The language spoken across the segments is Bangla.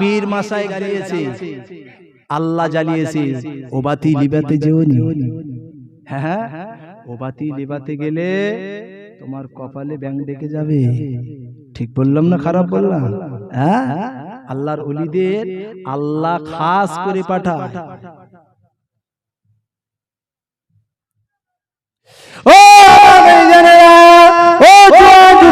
পীর মাসায় গালিয়েছে আল্লাহ জ্বালিয়েছে ও বাতি লিবাতে যেওনি হ্যাঁ হ্যাঁ। ও বাতি লিবাতে গেলে তোমার কপালে ব্যাং ডেকে যাবে। ঠিক বললাম না, খারাপ বললাম? হ্যাঁ? আল্লাহর অলিদের আল্লাহ খাস করে পাঠায় ও ভাইজানেরা, ও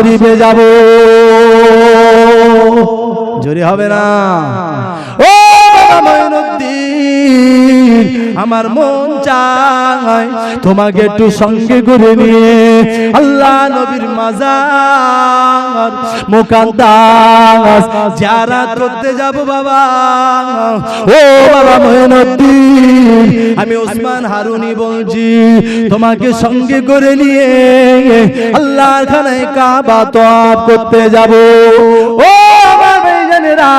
শরীফে যাব। জোরে হবে না। ও আমার মন চায় তোমাকে একটু সঙ্গে করে নিয়ে আল্লাহ নবীর মাজার মুকাদ্দাস জিয়ারত করতে যাব বাবা। ও বাবা মঈনুদ্দিন আমি ওসমান হারুনি বলছি, তোমাকে সঙ্গে করে নিয়ে আল্লাহর খানায় কাবা তওয়াব করতে যাব। ও আমার ভাইজানেরা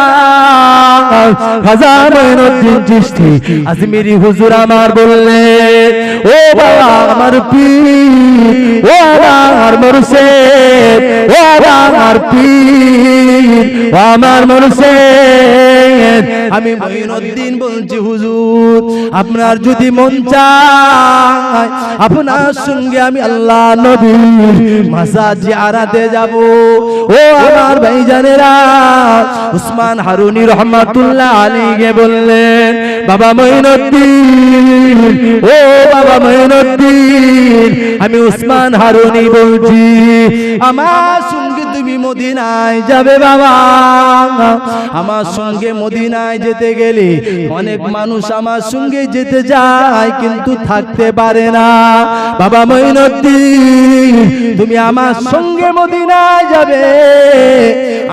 খাজা মঈনুদ্দিন চিশতি আজমিরি হুজুর আমার বললে ও বাবা আমার পীর, ও আমার মুর্শিদ ও আমার পীর আমার মুর্শিদ আমি মঈনুদ্দিন বলছি, হুজুর, আপনার যদি মন চায়, আপনার সঙ্গে আমি আল্লাহ নবীর মাসাজ জিয়ারাতে যাব। ও আমার ভাইজানেরা, উসমান হারুনি রহমাতুল্লাহ আলীকে বললেন, বাবা মঈনুদ্দিন, ও আমি উসমান হারুনি বলছি, আমার সঙ্গে তুমি মদিনায় যাবে বাবা। আমার সঙ্গে মদিনায় যেতে গেলে অনেক মানুষ আমার সঙ্গে যেতে যায়, কিন্তু থাকতে পারে না। বাবা মঈনুদ্দিন, তুমি আমার সঙ্গে মদিনায় যাবে।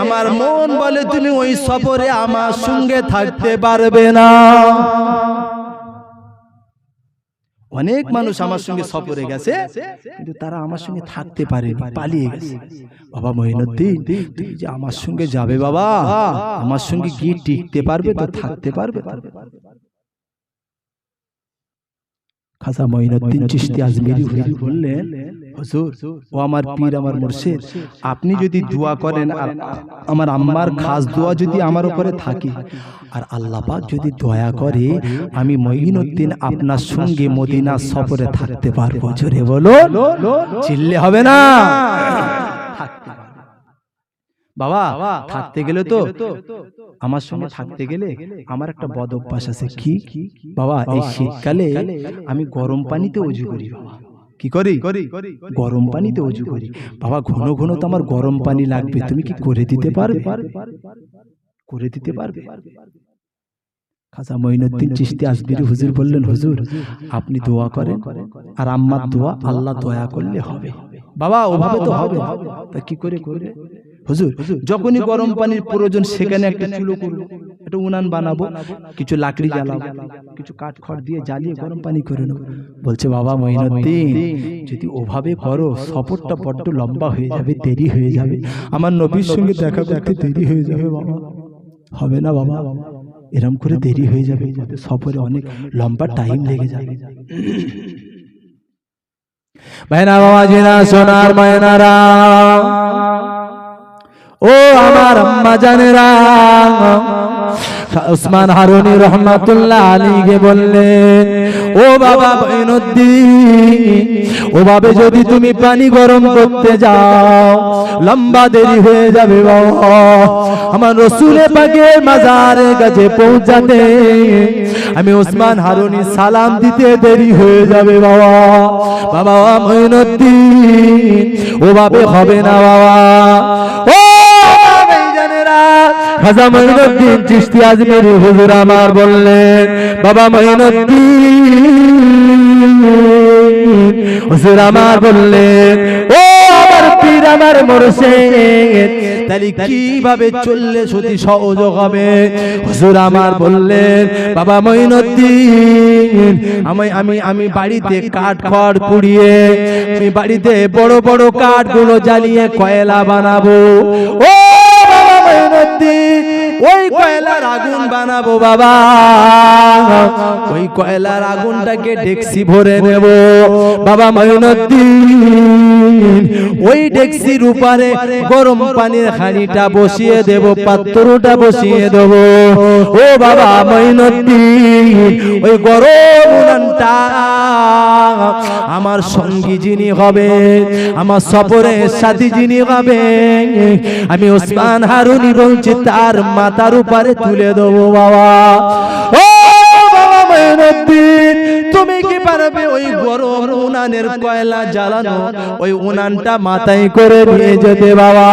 আমার মন বলে তুমি ওই সফরে আমার সঙ্গে থাকতে পারবে না। অনেক মানুষ আমার সঙ্গে সফরে গেছে কিন্তু তারা আমার সঙ্গে থাকতে পারে পালিয়ে গেছে। বাবা মহিনুদ্দিন তুই যে আমার সঙ্গে যাবে বাবা আমার সঙ্গে গিয়ে টিকতে পারবে তো থাকতে পারবে খাসা মহিনুদ্দিন চিস্তি আজমেরি বললেন হুজুর ও আমার পীর আমার মুর্শিদ আপনি যদি দোয়া করেন আর আমার আম্মার খাস দোয়া যদি আমার উপরে থাকে আর আল্লাহ পাক যদি দয়া করে আমি মঈনুদ্দিন আপনার সঙ্গে মদিনা সফরে থাকতে পারব। জোরে বলো চিল্লে হবে না? বাবা থাকতে গেলে তো আমার সঙ্গে থাকতে গেলে আমার একটা বদ অভ্যাস আছে। কি? বাবা এই শীতকালে আমি গরম পানিতে অজু করি। বাবা। কি করি? গরম পানিতে অজু করি। বাবা ঘন ঘন তো আমার গরম পানি লাগবে তুমি কি করে দিতে পারবে? করে দিতে পারবে? খাজা মঈনুদ্দিন চিস্তি আজমিরি হুজুর বললেন হুজুর আপনি দোয়া করেন আর আম্মার দোয়া আল্লাহ দয়া করলে হবে। বাবা ওভাবে তো হবে। তা কি করে? করবে? হুজুর যখনই গরম পানির প্রয়োজন সেখানে একটা চুলো করব একটা উনান বানাবো কিছু লাকড়ি জ্বালাবো কিছু কাঠ খড় দিয়ে জ্বালিয়ে গরম পানি করে নেব। বলছে বাবা মঈনুদ্দিন যদি ওভাবে করো সফরটা বড্ড লম্বা হয়ে যাবে দেরি হয়ে যাবে। আমার নবীর সঙ্গে দেখা করতে দেরি হয়ে যাবে বাবা। হবে না বাবা। এরম করে দেরি হয়ে যাবে সফরে অনেক লম্বা টাইম লেগে যাবে। ভাইনা বাবা জিনা সোনার মায়নারা ও আমার আম্মা জানেরা। উসমান হারুনি রহমাতুল্লাহ আলীকে বললেন ও বাবা বৈনুদ্দিন ওভাবে যদি তুমি পানি গরম করতে যাও লম্বা দেরি হয়ে যাবে বাবা। আমার রসুলে পাকের মাজারের কাছে পৌঁছাতে আমি ওসমান হারুনি সালাম দিতে দেরি হয়ে যাবে বাবা। বাবা মঈনুদ্দিন ওভাবে হবে না বাবা। ও খাজা মঈনুদ্দিন চিশতি আজমেরি হুজুর আমার বললেন, বাবা মঈনুদ্দিন হুজুর আমার বললেন, ও আমার পীর আমার মরছে তাহলে কীভাবে চললে সতী সহযোগ হবে? হুজুর আমার বললেন, বাবা মঈনুদ্দিন আমি আমি আমি বাড়িতে কাঠ খড় পুড়িয়ে, আমি বাড়িতে বড় বড় কাঠগুলো জ্বালিয়ে কয়লা বানাবো। ও বাবা মঈনুদ্দিন ওই কয়লার আগুন বানাবো বাবা। ওই কয়লার আগুনটাকে ডেক্সি ভরে নেব। বাবা মঈনুদ্দিন ওই ডেক্সির উপরে গরম পানির হাঁড়িটা বসিয়ে দেব, পাত্রটা বসিয়ে দেব। ও বাবা, মঈনুদ্দিন, ওই গরম উনানটা আমার সঙ্গী যিনি হবে আমার সফরে সাথী যিনি হবে আমি ওসমান হারুনি বলছি, তার মাথার উপরে তুলে দেবো বাবা। ও বাবা, মঈনুদ্দিন! তুমি কি পারবে ওই গরম উনানের কয়লা জ্বালানো? ওই উনানটা মাথায় করে নিয়ে যেতে বাবা।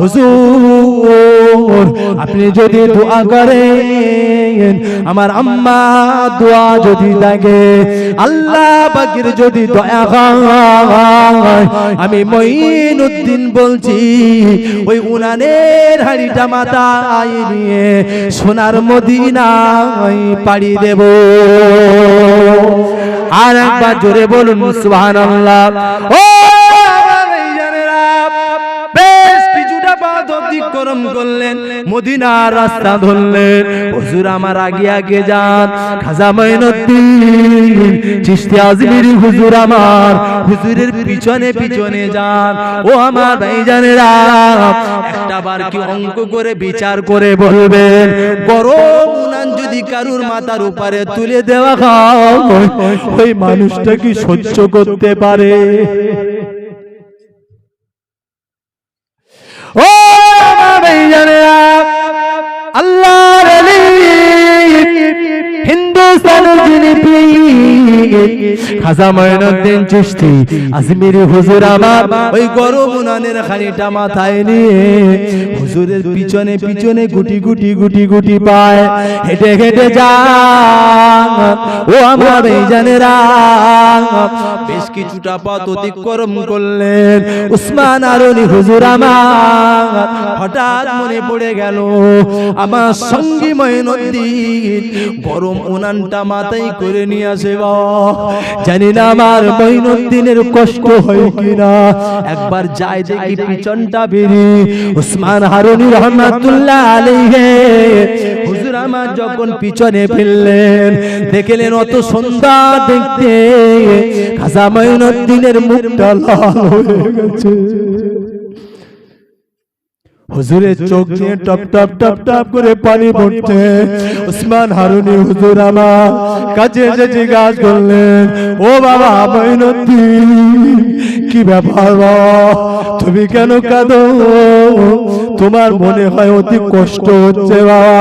হুজুর, আপনি যদি দোয়া করেন, আমার আম্মা দোয়া যদি লাগে আল্লাহ বাকির যদি দয়া হয়, আমি মঈনুদ্দিন বলছি, ওই উনানের হাড়িটা মাথায় নিয়ে সোনার মদিনায় পাড়ি দেব। আর একবার জোরে বলুন সুবহানাল্লাহ। ও অতিক্রম করলেন, মদিনার রাস্তা ধরলেন। হুজুর আমার আগে আগে যান, খাজা মঈনুদ্দিন, চিশতি আজমিরি হুজুর আমার, হুজুরের পিছনে পিছনে যান। ও আমার ভাইজানেরা, একটা বার কি অঙ্ক করে বিচার করে বলবেন, গরম যদি কারুর মাথার উপরে তুলে দেওয়া হয়, ওই মানুষটা কি সহ্য করতে পারে? ও ভাইজানেরা আল্লাহর আলী পীর খাজা মঈনুদ্দিন চিশতি হুজুর আমার। ওই গরম উনানের খানিটা মাথায় নিয়ে হুজুরের পিছনে পিছনে গুটি গুটি গুটি গুটি পায় ও বেশ কিছুটা পথ অতিক্রম করলেন উসমান আরনি হুজুর আমার। হঠাৎ মনে পড়ে গেল, আমার সঙ্গী মঈনুদ্দিন গরম উনানটা মাথায় করে নিয়ে আসে বাবা। জানি না আমার মঈনুদ্দিনের কষ্ট হয় কিনা। একবার যায় দেখি পিছনটা বেরি। উসমান হারুনি রহমাতুল্লাহ আলাইহি। হুজুর আমার যখন পিছনে ফেললেন দেখলেন অত সুন্দর দেখতে। খাজা মঈনুদ্দিনের মুখটা লাল হয়ে গেছে। হুজুরের চোখ দিয়ে টপ টপ টপ টপ করে পানি পড়ছে। উসমান হারুনি হুজুর আমার কাছে এসে জিজ্ঞাস করলেন। ও বাবা বৈনতি কি ব্যাপার বাবা? তুমি কেন কাঁদো? তোমার মনে হয় অতি কষ্ট হচ্ছে বাবা।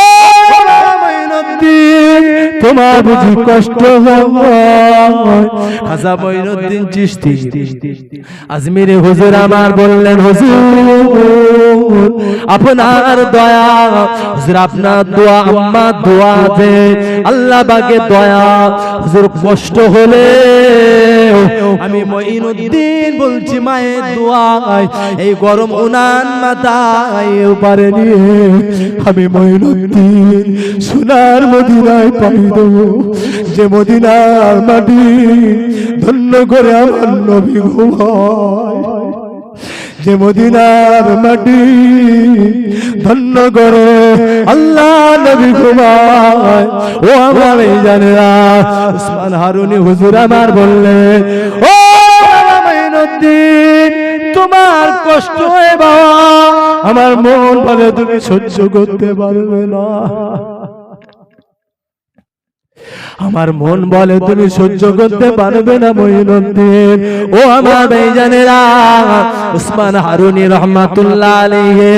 ও তোমার বুঝি কষ্ট খাজা মঈনুদ্দিন চিশতি। আজমিরে হুজুর আমার বললেন হুজুর আপনার দয়া হুজুর আপনার দোয়া আম্মা দোয়া আল্লাহ বাগে দয়া হুজুর কষ্ট হলে আমি মঈনুদ্দিন বলছি, মায়ের দোয়ায়, এই গরম উনান মাথায় উপরে নিয়ে আমি মঈনুদ্দিন সোনার মদিনায় পাই দেব। যে মদিনার মাটি ধন্য করে আমার নবী ঘুমায়। যে মদিনার মাটি ধন্য করে আল্লাহ নবী ঘুমায়। ও আমার এই জানেরা, উসমান হারুনি হুজুর আমার বললে ও তোমার কষ্ট বাবা, আমার মন বলে তুমি সহ্য করতে পারবে না। আমার মন বলে তুমি সহ্য করতে পারবে না মঈনুদ্দিন ও আমার ভাইজানেরা উসমান হারুনি রহমাতুল্লাহ আলাইহি।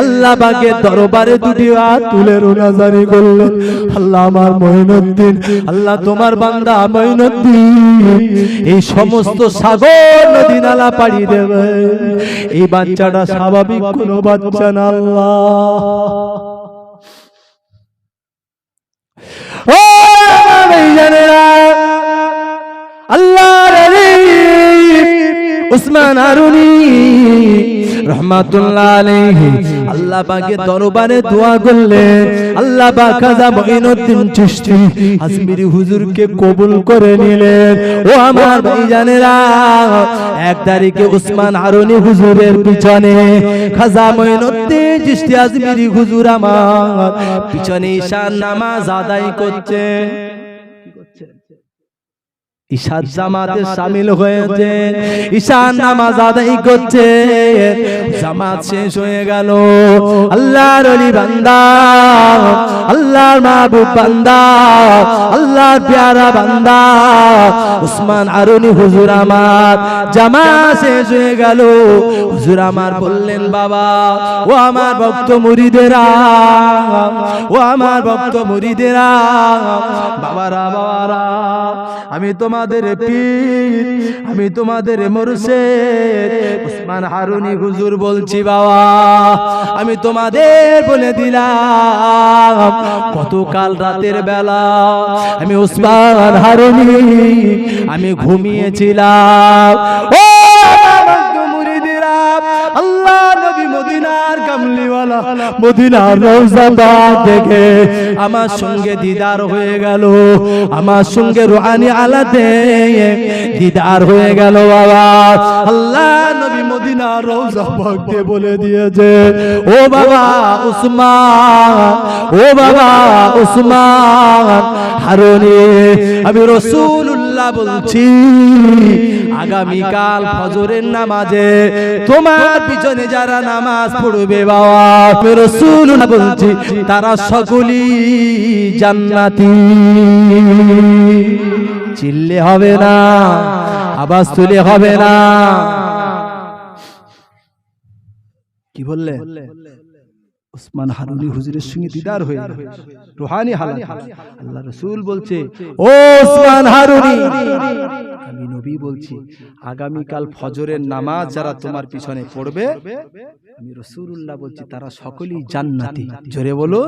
আল্লাহ পাকের দরবারে দুটি হাত তুলে রোনাজারি করলেন। আল্লাহ আমার মঈনুদ্দিন আল্লাহ তোমার বান্দা মঈনুদ্দিন এই সমস্ত সাগর নদী নালা পাড়ি দেবে। এই বাচ্চাটা স্বাভাবিক কোনো বাচ্চা না, আল্লাহ ও আমার কবুল করে নিলেন। ও আমার ভাইজানেরা এক তারিখে উসমান আরুনি হুজুরের পিছনে খাজা মঈনুদ্দিন চিশতি আজমিরি হুজুর আমার পিছনে ঈশান নামাজ আদায় করছে। ঈশার জামাতে শামিল হয়েছে ঈশান নামাজ আদায় করছে। জামাত শেষ হয়ে গেল। আল্লাহর অলি বান্দা আল্লাহর মাহবুব বান্দা আল্লাহর প্যারা বান্দা। উসমান আরুনি হুজুর আমার জামাত শেষ হয়ে গেল। হুজুর আমার বললেন বাবা ও আমার ভক্ত মুরিদেরা ও আমার ভক্ত মুরিদেরা বাবারা বাবারা আমি তোমাদের পীর, আমি তোমাদের মুর্শিদ। উসমান হারুনি হুজুর বলছি, বাবা, আমি তোমাদের বলে দিলাম, গতকাল রাতের বেলা আমি উসমান হারুনি, আমি ঘুমিয়েছিলাম। ও আল্লাহ মদিনার কামলিওয়ালা মদিনার রওজা বাগ দেখে আমার সঙ্গে দিদার হয়ে গেল। আমার সঙ্গে রুহানি আলাতে দিদার হয়ে গেল বাবা। আল্লাহ নবী মদিনার রওজা বাগ বলে দিয়েছে। ও বাবা উসমান ও বাবা উসমান হারুনি আমি রসুল্লাহ বলছি, আগামীকাল ফজরের নামাজে তোমার পিছনে যারা নামাজ পড়বে বাবা রসুল্লাহ বলছি, তারা সকলেই জান্নাতি। চিল্লে হবে না, আওয়াজ তুলে হবে না। কি বললে? উসমান হারুনি হুজুরের সঙ্গে দিদার হয়ে। রুহানি হালাত। আল্লাহ রসুল বলছে, ও উসমান হারুনি! আমি নবী বলছি, আগামীকাল ফজরের নামাজ যারা তোমার পিছনে পড়বে, আমি রসুল্লাহ বলছি, তারা সকলেই জান্নাতি। জোরে বলো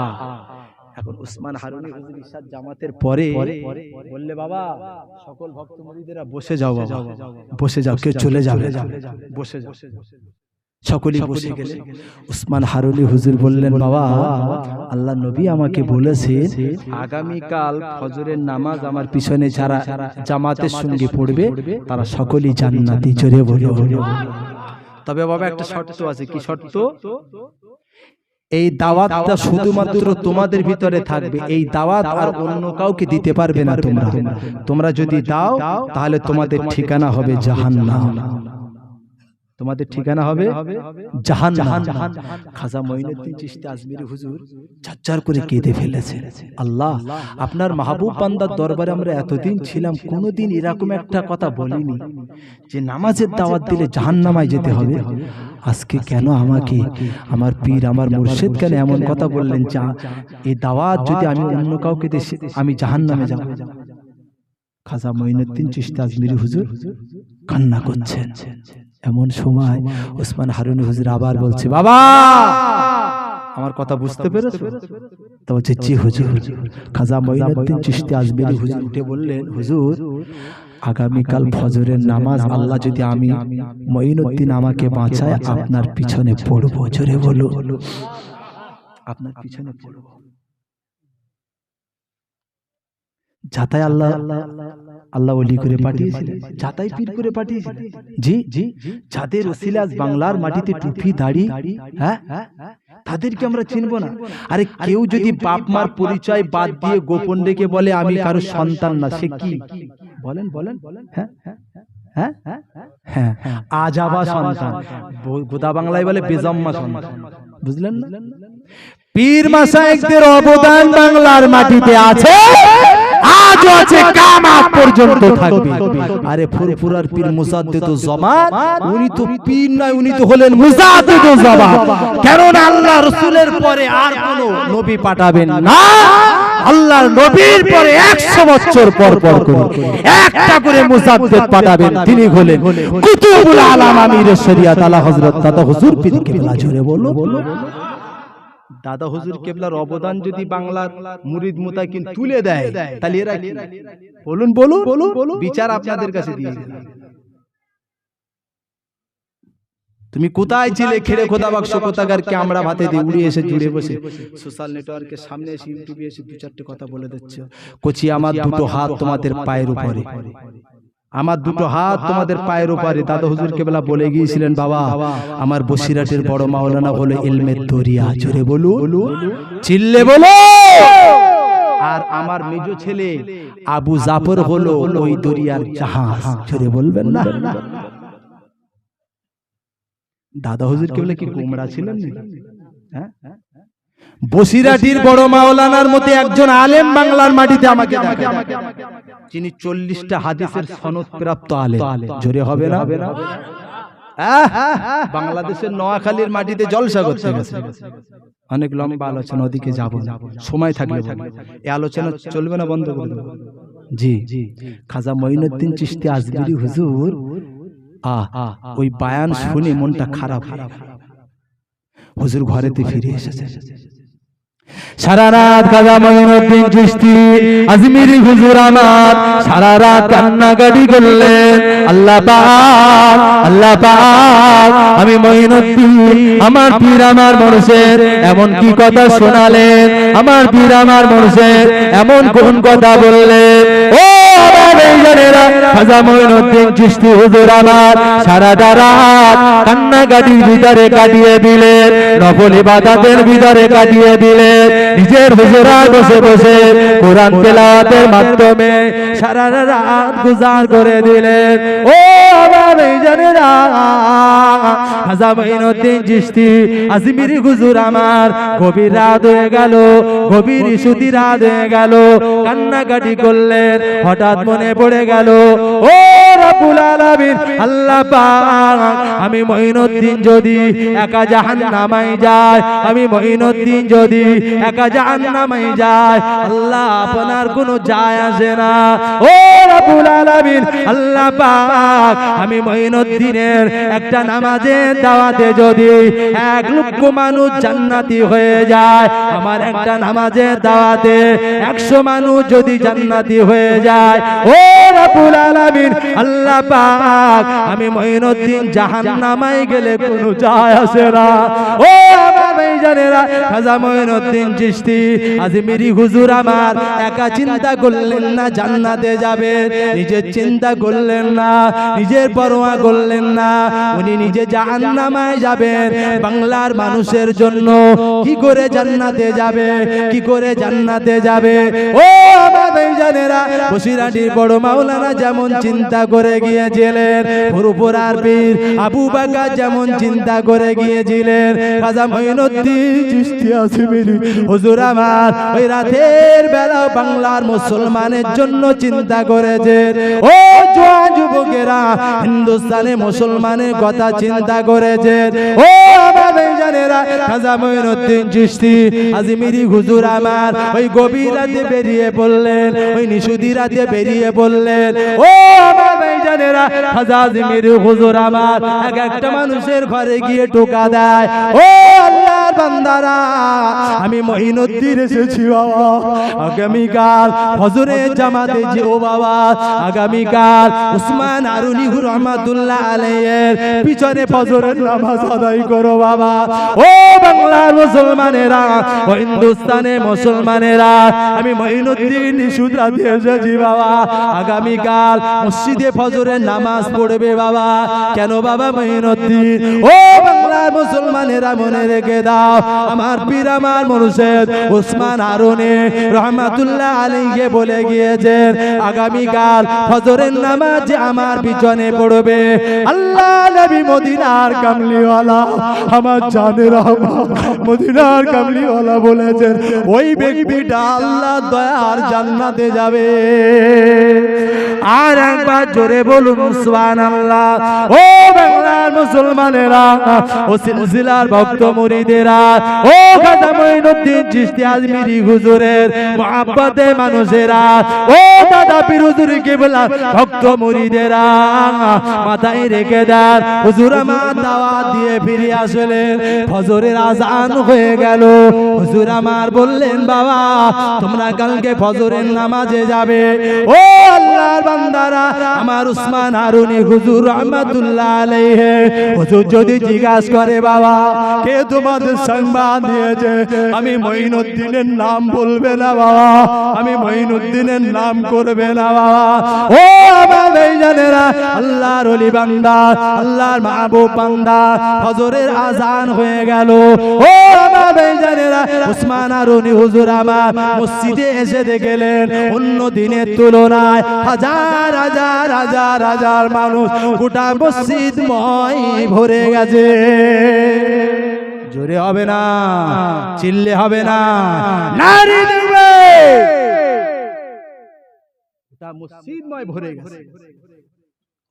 আ। এখন উসমান হারুনি হুজুর ইশার জামাতের পরে বললে, বাবা, সকল ভক্ত মুরিদেরা বসে যাও বসে যাও, কেউ চলে যাবে, বসে যাও। সকলেই বসে গেলে উসমান হারুনি হুজুর বললেন বাবা আল্লাহ নবী আমাকে বলেছে আগামীকাল ফজরের নামাজ আমার পিছনে যারা জামাতের সঙ্গে পড়বে তারা সকলেই জান্নাতি জোরে বলে। তবে বাবা একটা শর্ত আছে। কি শর্ত? এই দাওয়াতটা শুধুমাত্র তোমাদের ভিতরে থাকবে। এই দাওয়াত আর অন্য কাউকে দিতে পারবে না তোমরা। তোমরা যদি দাও তাহলে তোমাদের ঠিকানা হবে জাহান্নাম। তোমাদের ঠিকানা হবে জাহান জাহান খাজা মঈনুদ্দিন চিশতি আজমিরি হুজুর ঝরঝর করে কেঁদে ফেলেছে। আল্লাহ আপনার মাহবুব বান্দার দরবারে আমরা এতদিন ছিলাম কোনোদিন এরকম একটা কথা বলিনি যে নামাজের দাওয়াত দিলে জাহান্নামায় যেতে হবে। আজকে কেন আমাকে আমার পীর আমার মুর্শিদ কেন এমন কথা বললেন? যা এই দাওয়াত যদি আমি অন্য কাউকে সে- আমি জাহান্নামে যাব। খাজা মঈনুদ্দিন চিশতি আজমিরি হুজুর। কান্না করছেন এমন সময় ওসমান হারুন হুজুর আবার বলছে বাবা! আমার কথা বুঝতে পেরেছ? তো বলছে জি হুজুর। খাজা মঈনুদ্দিন চিশতি আজমিরি হুজুর উঠে বললেন হুজুর আগামীকাল ফজরের নামাজ আল্লাহ যদি আমি মঈনুদ্দিন আমাকে বাঁচায় আপনার পিছনে পড়ব জোরে বলো আপনার পিছনে পড়ব। যাতাই আল্লাহ আল্লাহ ওলি করে পাঠিয়েছিলেন। যাতাই পীর করে পাঠিয়েছিলেন। জি জি যাদের ওসিলাস বাংলার মাটিতে টুপি দাড়ি হ্যাঁ তাদেরকে আমরা চিনব না। আরে কেউ যদি বাপ মার পরিচয় বাদ দিয়ে গোপন রেখে বলে আমি কারও সন্তান না সে কি? বলেন বলেন হ্যাঁ হ্যাঁ হ্যাঁ সন্তান। গোদা বাংলায় বলে বেজম্মা সন্তান। বুঝলেন না? পীর মাসায়েকদের অবদান বাংলার মাটিতে আছে। আজও আছে কামাত পর্যন্ত থাকবে। আরে ফুরফুরার পীর মুসাদ্দিদ জামান উনি তো পীর নয় উনি তো হলেন মুসাদ্দিদ জামান কারণ আল্লাহ রাসূলের পরে আর কোন নবী পাঠাবেন না। আল্লাহর নবীর পরে 100 বছর পর পর করে একটা করে মুসাদ্দিদ পাঠাবেন। তিনি হলেন কুতুবুল আলাম আমির শরিয়াত আলা হযরত। দাদা হুজুর পীর কেবলা জোরে বলো। দাদা হুজুর কেবলার অবদান যদি বাংলার মুরিদ মুতাকিন তুলে দেয় তাহলে এরা কি? বলুন বলুন বিচার আপনাদের কাছে দিয়ে দিলাম। তুমি কোথায় ছিলে? খেড়ে খোদা বাক্স কোথাকার কে আমরা ভাতে দিয়ে উড়িয়ে এসে জুড়ে বসে? সোশ্যাল নেটওয়ার্কের সামনে এসে ইউটিউবে এসে দু চারটে কথা বলে দিচ্ছ। কচি আমার দুটো হাত তোমাদের পায়ের উপরে। আমার দুটো হাত তোমাদের পায়ের উপরে। দাদা হুজুর কেবলা বলে গিয়েছিলেন বাবা আমার বসিরাটের বড় মাওলানা হলো ইলমের দরিয়া। জোরে বলু চিল্লে বলো আর আমার মেজ ছেলে আবু জাফর হলো ওই দরিয়ার জাহাজ। জোরে বলবেন না? দাদা হুজুর কেবলা কি গোমরা ছিলেন না? হ্যাঁ? বসিরাটির বড় মাওলানার মধ্যে একজন আলেম বাংলার মাটিতে আমাকে যিনি চল্লিশটা হাদিসের সনদ প্রাপ্ত আলেম। জোরে হবে না? বাংলাদেশের নোয়াখালীর মাটিতে জলসা করতে গেছে। অনেক লম্বা আলোচনা ওদিকে যাব সময় থাকলে। এই আলোচনা চলবে না বন্ধ করে দেবো। জি। খাজা মঈনুদ্দিন চিশতি আজমিরি হুজুর। আ ওই বায়ান শুনে মনটা খারাপ। হুজুর ঘরেতে ফিরে এসেছে। সারা রাত কাজা মঈনুদ্দিন চিশতি, আজমিরি হুজুর আমার সারা রাত কান্নাকাটি করলেন। আল্লাহ পাক আল্লাহ পাক, আমি মঈনুদ্দিন আমার পীর আমার মানুষের এমন কি কথা শোনালেন? আমার পীর আমার মনুষের এমন কোন কথা বললেন? ও আমার এই জানেরা খাজা মঈনুদ্দিন চিশতি হুজুর আমার সারাটা রাত কান্নাকাটির নিজের হুজুরায় বসে বসে কোরআন তেলাওয়াতের মাধ্যমে সারা রাত গুজার করে দিলেন। ও আমার এই খাজা মঈনুদ্দিন চিশতি, আজমিরি হুজুর আমার। গভীর রাত হয়ে গেল, গভীর সুতি রাত হয়ে গেল। কান্নাকাটি করলেন, হঠাৎ মনে পড়ে গেল, ও রাব্বুল আলামিন, আল্লাহ পাক, আমি মঈনুদ্দিন যদি একা জাহান্নামায় যায়, আমি মঈনুদ্দিন যদি একা জাহান্নামায় যায়, আল্লাহ আপনার কোনো যায় আসে না। ও রাব্বুল আলামিন, আল্লাহ পাক, আমি মঈনুদ্দিনের একটা নামাজের দাওয়াতে যদি এক লক্ষ মানুষ জান্নাতি হয়ে যায়, আমার একটা নামাজের দাওয়াতে একশো মানুষ যদি জান্নাতি হয়ে যায়, ও রাবুল আলামিন, আল্লাহ পাক, আমি মঈনুদ্দিন জাহান্নামায় গেলে কোনো যায় আসে না। ও খাজা হুজুর আমার, একা চিন্তা করলেন না, জান্নাতে যাবে। নিজের চিন্তা করলেন না, নিজের পরোয়া করলেন না, উনি নিজে জাহান্নামায় যাবেন। বাংলার মানুষের জন্য কি করে জান্নাতে যাবে? কি করে জান্নাতে যাবে? ও আমার ভাইজানেরা বসিরাটির বড় মাওলানা যেমন চিন্তা করে গিয়েছিলেন, ফুরফুরার পীর আবু বাকা যেমন চিন্তা করে গিয়েছিলেন, খাজা মঈনুদ্দিন চিশতি আসমিরি হুজুর আমার, ওই রাতের বেলা বাংলার মুসলমানের জন্য চিন্তা করেছেন ও যুবকেরা হিন্দুস্তানে মুসলমানের কথা চিন্তা করেছেন ও ভাইজানেরা খাজা হুজুর আমার, ওই বেরিয়ে ওই বেরিয়ে ও আমার খাজা হুজুর আমার, এক একটা মানুষের ঘরে গিয়ে টোকা দেয়। ও আল্লাহর বান্দারা, আমি মঈনুদ্দিন এসেছি বাবা। আগামীকাল ফজরের জামাতে যেও বাবা। আগামীকাল উসমান আরুনি রহমাতুল্লাহ আলাইয়ের পিছনে ফজরের নামাজ আদায় করো বাবা। ও বাংলার মুসলমানেরা ও হিন্দুস্তানের মুসলমানেরা, আমি মঈনুদ্দিন সুদরাতে এসেছি বাবা। আগামীকাল মসজিদে ফজরের নামাজ পড়বে বাবা। কেন বাবা মঈনুদ্দিন? ও বাংলার মুসলমানেরা মনে রেখে দাও, আমার পীর, আমার মানুষের ওসমান আরনে রহমাতুল্লাহ আলীকে বলে গিয়েছেন, আগামীকাল ফজরের নামাজ আমার পিছনে পড়বে। আল্লাহ নবী মদিনার কামলিওয়ালা, আমার রহমান মদিনার কামলিওয়ালা বলেছেন, ওই ব্যক্তিটা আল্লাহ দয়ার জান্নাতে যাবে। আর একবার জোরে বলুন, সুবহানাল্লাহ। ও বাংলার মুসলমানেরা, ও সিলসিলার ভক্ত মুরিদেরা, ও খাজা মঈনুদ্দিন চিশতি আজমিরি হুজুরের মহাব্বতে মানুষেরা, ও দাদা পীর হুজুর কেবলা ভক্ত মুরিদেরা, মাথায় রেখে দেন। হুজুর আমার দাওয়াত দিয়ে ফিরে আসলেন। ফজরের আজান হয়ে গেল। হুজুর আমার বললেন, বাবা, তোমরা কালকে ফজরের নামাজে যাবে। ও আল্লাহর বান্দারা, আমার উসমান হারুনি হুজুর রহমাতুল্লাহ আলাইহি। হুজুর যদি জিজ্ঞাসা করে, বাবা, কে তোমাদের সংবাদ দিয়েছে? আমি মঈনুদ্দিনের নাম বলবে না, বাবা। আমি মঈনুদ্দিনের নাম করবে না, বাবা। ও আমার ভাইজানেরা, আল্লাহর ওলি বান্দা, আল্লাহর মাহবুব বান্দা, ফজরের আজান হয়ে গেল। ও মসজিদে এসে দেখলেন অন্য দিনের তুলনায় হাজার হাজার হাজার হাজার মানুষ ভরে গেছে। জোরে হবে না, চিল্লে হবে না মসজিদময় ভরে গেছে।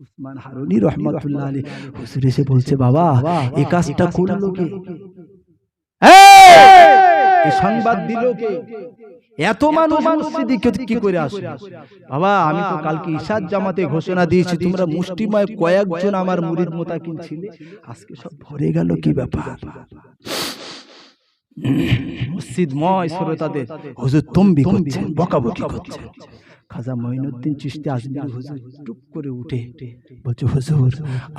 উসমান হারুনি রহমতুল্লাহ আলী হুজুর এসে বলছে বাবা এই কাজটা করল কে? সংবাদ দিল কে? এত মানুষ মসজিদে কি করে আসে বাবা আমি তো কালকে ইশাদ জামাতে ঘোষণা দিয়েছি তোমরা মুষ্টিময় কয়েকজন আমার মুরিদ মোতাকিন ছিলে আজকে সব ভরে গেল কি ব্যাপার? মসজিদময় শ্রোতাদের হুজুর তম্বি করছেন বকাবকি করছেন। খাজা মঈনুদ্দিন চিশতি আজমির হুজুর টুপ করে উঠে বলছে হুজুর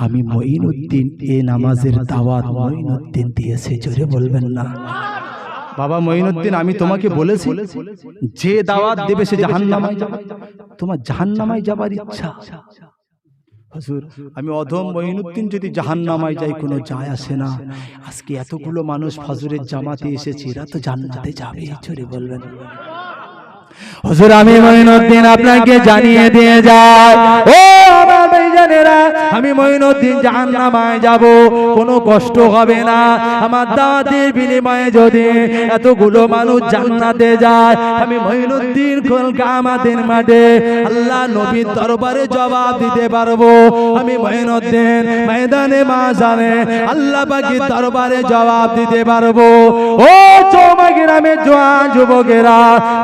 আমি মঈনুদ্দিন এ নামাজের দাওয়াত মঈনুদ্দিন দিয়েছে। জোরে বলবেন না। বাবা মঈনুদ্দিন আমি তোমাকে বলেছি যে দাওয়াত দেবে সে জাহান্নামায় যাবে। তোমার জাহান্নামায় যাবার ইচ্ছা। হুজুর আমি অধম মঈনুদ্দিন যদি জাহান্নামায় যাই কোনো যায় আসে না। আজকে এতগুলো মানুষ ফজরের জামাতে এসেছে এরা তো জান্নাতে যাবে জোরে বলবেন। হুজুর, আমি মঈনুদ্দিন আপনাকে জানিয়ে দিয়ে যাই। ও আমার ভাইজানেরা, আমি মঈনুদ্দিন জাহান্নামায় যাব। কোনো কষ্ট হবে না। আমার দাওয়াতের বিনিময়ে যদি এতগুলো মানুষ জান্নাতে যায়, আমি মঈনুদ্দিন কলকা আমাদের মাঠে আল্লাহ নবীর দরবারে জবাব দিতে পারব। আমি মঈনুদ্দিন ময়দানে মাজানে আল্লাহ পাকের দরবারে জবাব দিতে পারব। ও যুবকেরা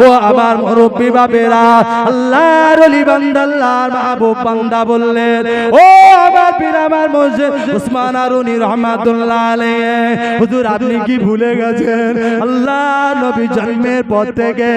ও আমার মুরব্বী বাপেরা, আল্লাহর অলি বান্দা, আল্লাহর মাহবুব বান্দা বললেন, ও আমার পীর আমার মসজিদ, উসমান আরুনি রহমাতুল্লাহ আলাইহি। হুজুর, আপনি কি ভুলে গেছেন? আল্লাহ নবী জন্মের পর থেকে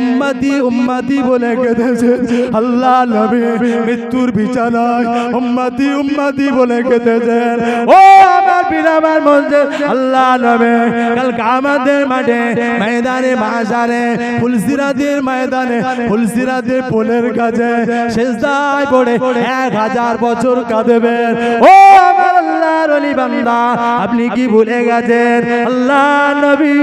উম্মতি উম্মতি বলে কেঁদেছেন। আল্লাহ নবী মৃত্যুর বিছানায় উম্মতি উম্মতি বলে কেঁদেছেন। ও আমার পীর আমার মসজিদ, আল্লাহ নবী, কাল কামাতের মাঠে ময়দানে মাজারে ফুলসিরাদের ময়দানে ফুলসিরাদের পোলের কাছে শেষদায় পড়ে এক হাজার বছর কাঁদবেন ও আমার আল্লাহর অলি বান্দা, আপনি কি ভুলে গেছেন? আল্লাহ নবী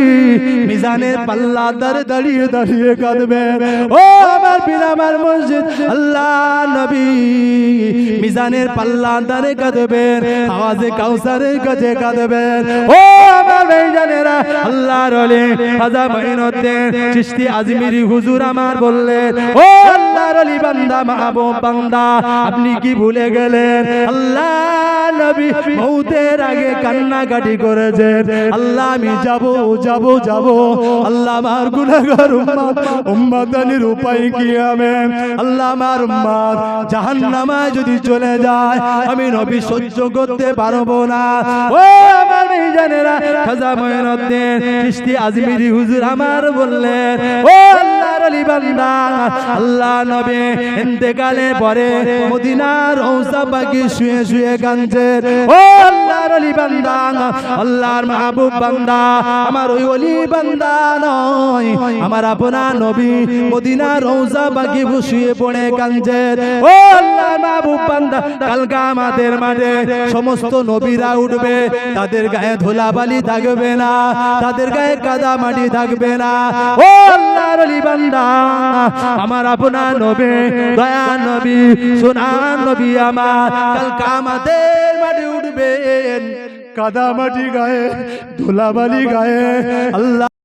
মিজানের পাল্লা দাঁড়ে দাঁড়িয়ে দাঁড়িয়ে কাঁদবেন ও আমার পীর আমার মসজিদ, আল্লাহ নবী মিজানের পাল্লা দাঁড়ে কাঁদবেন আওয়াজে কাউসারের কাছে কাঁদবেন ও আমার ভাইজানেরা, আল্লাহর অলি খাজা মঈনুদ্দিন চিশতি আজমিরি হুজুর আমার বললেন, ও আল্লাহর অলি বান্দা, মাহবুব বান্দা, আপনি কি ভুলে গেলেন? আল্লাহ নবী মৌতের আগে কান্নাকাটি করেছেন। আল্লাহ, আমি যাব যাব যাব। আল্লাহ আমার গুনাহগার উম্মত উম্মতানির উপায় কি হবে আল্লাহ আমার উম্মত, জাহান্নামায় যদি চলে যায়, আমি নবী সহ্য করতে পারব না। ও আমার জানেরা খাজা মঈনুদ্দিন চিশতি আজমিরি হুজুর আমার বললেন ও অলি বান্দা আল্লাহ নবী ইন্তেকালের পরে মদিনার রওজা পাখি শুয়ে শুয়ে কাঁদছে। ও আল্লাহর অলি বান্দা, আল্লাহর মাহবুব বান্দা, আমার ওই অলি বান্দা নয়। আমার আপনার নবী মদিনার রওজা পাখি শুয়ে পড়ে কাঁদছে। ও আল্লাহর মাহবুব বান্দা, কালকা আমাদের মাঠে সমস্ত নবীরা উঠবে। তাদের গায়ে ধুলা ধুলাবালি থাকবে না, তাদের গায়ে কাদা মাটি থাকবে না। ও আল্লাহর অলি বান্দা আমার আপনার নবী, দয়া নবী, সোনা নবী আমার। কাল কামাদের মাঠে উঠবেন, কাদা মাটি গায়ে, ধুলাবালি গায়ে। আল্লাহ